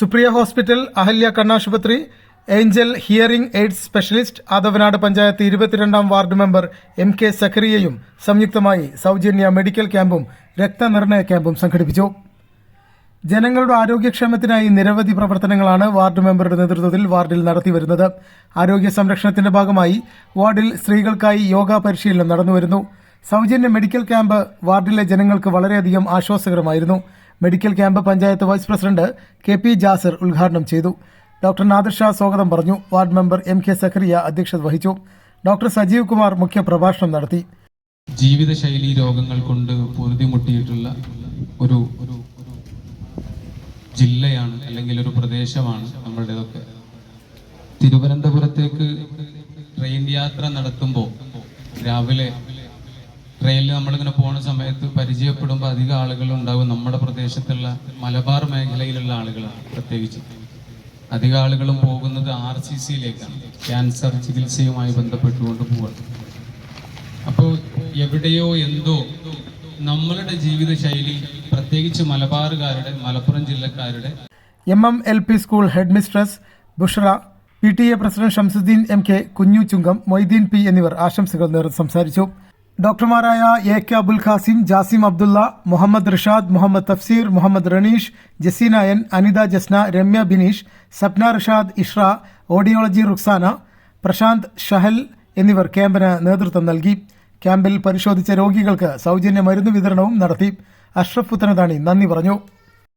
Supriya hospital Ahalya കണ്ണാശുപത്രി Angel hearing aids specialist Athavanad panchayat ഇരുപത്തിരണ്ടാം ward member M K സഖറിയയും സംയുക്തമായി സൗജന്യ മെഡിക്കൽ ക്യാമ്പും രക്തനിർണയ ക്യാമ്പും സംഘടിപ്പിച്ചു. ജനങ്ങളുടെ ആരോഗ്യക്ഷേമത്തിനായി നിരവധി പ്രവർത്തനങ്ങളാണ് വാർഡ് മെമ്പറുടെ നേതൃത്വത്തിൽ വാർഡിൽ നടത്തിവരുന്നത്. ആരോഗ്യ സംരക്ഷണത്തിന്റെ ഭാഗമായി വാർഡിൽ സ്ത്രീകൾക്കായി യോഗ പരിശീലനം നടന്നുവരുന്നു. സൗജന്യ മെഡിക്കൽ ക്യാമ്പ് വാർഡിലെ ജനങ്ങൾക്ക് വളരെയധികം ആശ്വാസകരമായിരുന്നു. Medical camp panchayat vice president K P Jasir ഉദ്ഘാടനം ചെയ്തു. ഡോക്ടർ നാദിർ ഷാ സ്വാഗതം പറഞ്ഞു. Ward member M K Zakaria അധ്യക്ഷത വഹിച്ചു. ഡോക്ടർ സജീവ് കുമാർ മുഖ്യപ്രഭാഷണം നടത്തി. ജീവിതശൈലി രോഗങ്ങൾ കൊണ്ട് പൊരുതിമുട്ടിയിട്ടുള്ള ഒരു ഒരു ജില്ലയാണ് അല്ലെങ്കിൽ ഒരു പ്രദേശമാണ് നമ്മളുടേതൊക്കെ. തിരുവനന്തപുരത്തേക്ക് ട്രെയിൻ യാത്ര നടത്തുമ്പോൾ രാവിലെ ട്രെയിനിൽ നമ്മളിങ്ങനെ പോകുന്ന സമയത്ത് പരിചയപ്പെടുമ്പോൾ അധികം ആളുകൾ ഉണ്ടാവും നമ്മുടെ പ്രദേശത്തുള്ള മലബാർ മേഖലയിലുള്ള ആളുകളാണ് പ്രത്യേകിച്ച്. അധികം ആളുകളും പോകുന്നത് ആർ സി സിയിലേക്കാണ്. ക്യാൻസർ ചികിത്സയുമായി ബന്ധപ്പെട്ടുകൊണ്ട് പോവുകയാണ് അപ്പോൾ എവിടെയോ എന്തോ നമ്മളുടെ ജീവിതശൈലി പ്രത്യേകിച്ച് മലബാറുകാരുടെ Malappuram ജില്ലക്കാരുടെ M M L P school headmistress Bushra P T A president Shamsuddin M K Kunju Chungam Moideen P എന്നിവർ ആശംസകൾ നേർന്ന് സംസാരിച്ചു. ഡോക്ടർമാരായ A K Abul Qasim Jasim Abdullah Muhammad Rishad Muhammad Tafseer Muhammad Ranish Jaseena N Anitha Jasna Ramya Bineesh Sapna Rishad Ishra audiology Ruksana Prashanth Shahal എന്നിവർ ക്യാമ്പിന് നേതൃത്വം നൽകി. ക്യാമ്പിൽ പരിശോധിച്ച രോഗികൾക്ക് സൗജന്യ മരുന്ന് വിതരണവും നടത്തി. അഷ്റഫ് പുത്തനതാണി നന്ദി പറഞ്ഞു.